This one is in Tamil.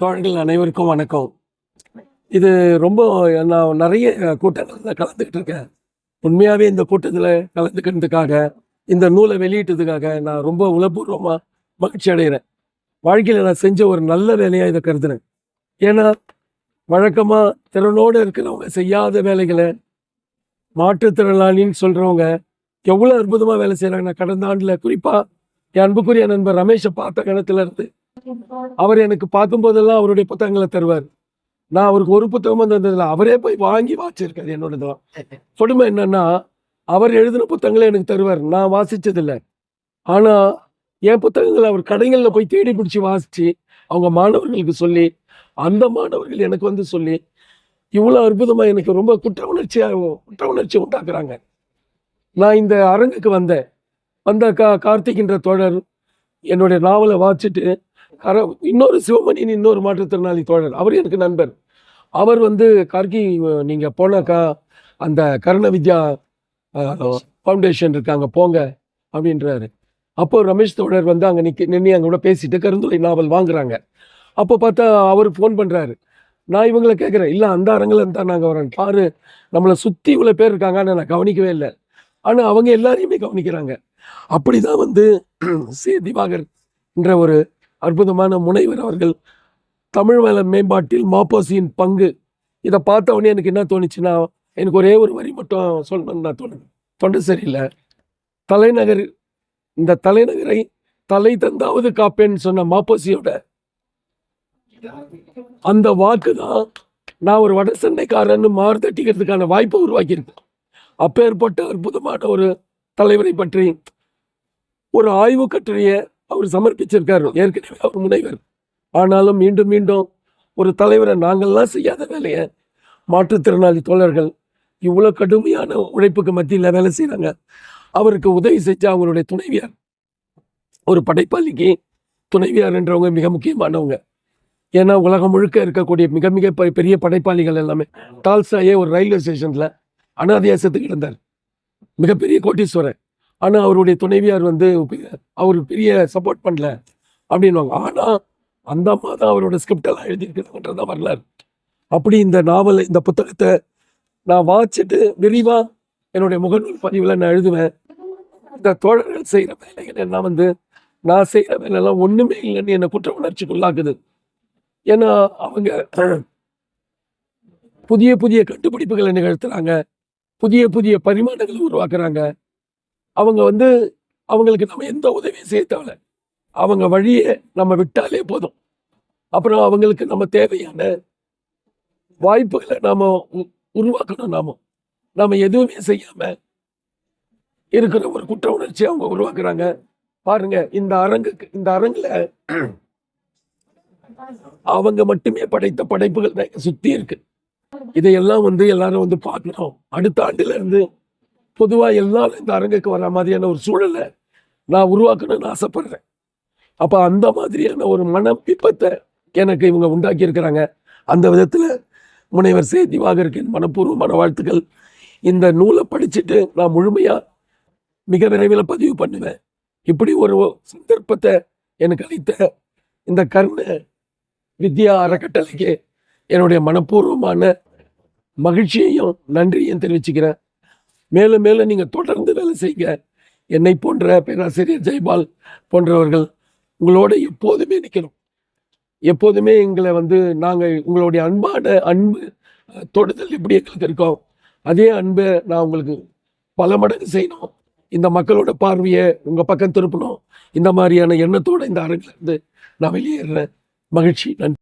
தோழர்கள் அனைவருக்கும் வணக்கம். இது ரொம்ப நான் நிறைய கூட்டங்களில் கலந்துக்கிட்டு இருக்கேன். உண்மையாகவே இந்த கூட்டத்தில் கலந்துக்கிறதுக்காக இந்த நூலை வெளியிட்டதுக்காக நான் ரொம்ப உளப்பூர்வமாக மகிழ்ச்சி அடைகிறேன் வாழ்க்கையில் நான் செஞ்ச ஒரு நல்ல வேலையாக இதை கருதுனேன் ஏன்னா வழக்கமாக திறனோடு இருக்கிறவங்க செய்யாத வேலைகளை மாற்றுத்திறனாளின்னு சொல்கிறவங்க எவ்வளோ அற்புதமாக வேலை செய்கிறாங்க நான் கடந்த ஆண்டில் குறிப்பாக என் அன்புக்குரிய நண்பர் ரமேஷை பார்த்த கணத்துலேருந்து அவர் எனக்கு பார்க்கும்போதெல்லாம் அவருடைய புத்தகங்களை தருவார். நான் அவருக்கு ஒரு புத்தகமும் தந்ததில்ல. அவரே போய் வாங்கி வாசிச்சிருக்காரு என்னோடதெல்லாம் கொடுமை என்னன்னா அவர் எழுதின புத்தகங்களை எனக்கு தருவார். நான் வாசிச்சதில்லை. ஆனால் என் புத்தகங்களை அவர் கடைகளில் போய் தேடி பிடிச்சி வாசித்து அவங்க மாணவர்களுக்கு சொல்லி அந்த மாணவர்கள் எனக்கு வந்து சொல்லி இவ்வளோ அற்புதமாக எனக்கு ரொம்ப குற்ற உணர்ச்சியா குற்ற உணர்ச்சி உண்டாக்குறாங்க. நான் இந்த அரங்குக்கு வந்தேன். வந்த கா கார்த்திகின்ற தோழர் என்னுடைய நாவலை வாசிச்சுட்டு கர இன்னொரு சிவமணின்னு இன்னொரு மாற்றுத்திறனாளி தோழர். அவர் எனக்கு நண்பர். அவர் வந்து கார்கி நீங்கள் போனாக்கா அந்த கருண வித்யா ஃபவுண்டேஷன் இருக்காங்க போங்க அப்படின்றாரு. அப்போ ரமேஷ் தோழர் வந்து அங்கே நிக்க நின்று அங்கே கூட பேசிட்டு கருந்துளை நாவல் வாங்குறாங்க. அப்போ பார்த்தா அவர் ஃபோன் பண்ணுறாரு நான் இவங்களை கேட்குறேன் இல்லை அந்த அரங்கில் இருந்தால் நாங்கள் வரோம். பாரு நம்மளை சுற்றி இவ்வளோ பேர் இருக்காங்கன்னு நான் கவனிக்கவே இல்லை. ஆனால் அவங்க எல்லாரையுமே கவனிக்கிறாங்க. அப்படிதான் வந்து சி. திவாகர் என்ற ஒரு அற்புதமான முனைவர் அவர்கள் தமிழ் வள மேம்பாட்டில் மாப்போசியின் பங்கு. இதை பார்த்தவொடனே எனக்கு என்ன தோணுச்சுன்னா எனக்கு ஒரே ஒரு வரி மட்டும் சொல்லணும்னு நான் தோணுது. தொண்டை சரியில்லை. தலைநகர் இந்த தலைநகரை தலை தந்தாவது காப்பேன்னு சொன்ன மாப்போசியோட அந்த வாக்கு தான் நான் ஒரு வட சென்னைக்காரன்னு மாறுதட்டிக்கிறதுக்கான வாய்ப்பை உருவாக்கியிருக்கேன் அப்பேற்பட்ட அற்புதமான ஒரு தலைவரை பற்றி ஒரு ஆய்வு கட்டுரையை அவர் சமர்ப்பிச்சிருக்காரு. ஏற்கனவே அவர் முனைவர். ஆனாலும் மீண்டும் மீண்டும் ஒரு தலைவரை நாங்கள்லாம் செய்யாத வேலையை மாற்றுத்திறனாளி தோழர்கள் இவ்வளோ கடுமையான உழைப்புக்கு மத்தியில் வேலை செய்கிறாங்க அவருக்கு உதவி செஞ்ச அவங்களுடைய துணைவியார். ஒரு படைப்பாளிக்கு துணைவியார்ன்றவங்க மிக முக்கியமானவங்க. ஏன்னா உலகம் முழுக்க இருக்கக்கூடிய மிக மிக பெ- பெரிய படைப்பாளிகள் எல்லாமே டால்சாயே ஒரு ரயில்வே ஸ்டேஷனில் அனாதியாசத்துக்கு இருந்தார். மிகப்பெரிய கோட்டீஸ்வரர். ஆனால் அவருடைய துணைவியார் வந்து அவர் பெரிய சப்போர்ட் பண்ணல அப்படின்வாங்க ஆனால் அந்த அம்மா தான் அவரோட ஸ்கிரிப்டெல்லாம் எழுதியிருக்கிறதுன்றத வரலாறு. அப்படி இந்த நாவல் இந்த புத்தகத்தை நான் வாசிச்சுட்டு விரிவாக என்னுடைய முகநூல் பதிவில் நான் எழுதுவேன். இந்த தோழர்கள் செய்கிற வேலைகள் எல்லாம் வந்து நான் செய்கிற வேலையெல்லாம் ஒன்றுமே இல்லைன்னு என்னை குற்ற உணர்ச்சிக்கு உள்ளாக்குது ஏன்னா அவங்க புதிய புதிய கண்டுபிடிப்புகளை நிகழ்த்துறாங்க. புதிய புதிய பரிமாணங்களை உருவாக்குறாங்க. அவங்க வந்து அவங்களுக்கு நம்ம எந்த உதவியும் செய்ய தேவை அவங்க வழியை நம்ம விட்டாலே போதும். அப்புறம் அவங்களுக்கு நம்ம தேவையான வாய்ப்புகளை நாம் உ- உருவாக்கணும் நாம. நாம் எதுவுமே செய்யாமல் இருக்கிற ஒரு குற்ற உணர்ச்சி அவங்க உருவாக்குறாங்க. பாருங்க இந்த அரங்குக்கு இந்த அரங்கில் அவங்க மட்டுமே படைத்த படைப்புகள் தான் சுற்றி இருக்கு. இதையெல்லாம் வந்து எல்லாரும் வந்து பார்க்கணும். அடுத்த ஆண்டுல இருந்து பொதுவாக எல்லாரும் இந்த அரங்குக்கு வர மாதிரியான ஒரு சூழலை நான் உருவாக்கணும்னு ஆசைப்படுறேன். அப்போ அந்த மாதிரியான ஒரு மன பிப்பத்தை எனக்கு இவங்க உண்டாக்கி இருக்கிறாங்க அந்த விதத்தில் முனைவர் சே. திவாகருக்கின் மனப்பூர்வமான வாழ்த்துக்கள். இந்த நூலை படிச்சுட்டு நான் முழுமையாக மிக விரைவில் பதிவு பண்ணுவேன். இப்படி ஒரு சந்தர்ப்பத்தை எனக்கு அளித்த இந்த கர்ண வித்யா அறக்கட்டளைக்கு என்னுடைய மனப்பூர்வமான மகிழ்ச்சியையும் நன்றியையும் தெரிவிச்சுக்கிறேன். மேலும் மேலும் நீங்கள் தொடர்ந்து வேலை செய்யுங்க. என்னை போன்ற பேராசிரியர் ஜெய்பால் போன்றவர்கள் உங்களோட எப்போதுமே நிற்கணும் எப்போதுமே எங்களை வந்து நாங்கள் உங்களுடைய அன்பான அன்பு தொடுதல் எப்படி எங்களுக்கு இருக்கோம் அதே அன்பை நான் உங்களுக்கு பல மடங்கு செய்யணும். இந்த மக்களோட பார்வையை உங்கள் பக்கம் திருப்பணும். இந்த மாதிரியான எண்ணத்தோட இந்த அரங்கிலிருந்து நான் வெளியேறுறேன் மகிழ்ச்சி. நன்றி.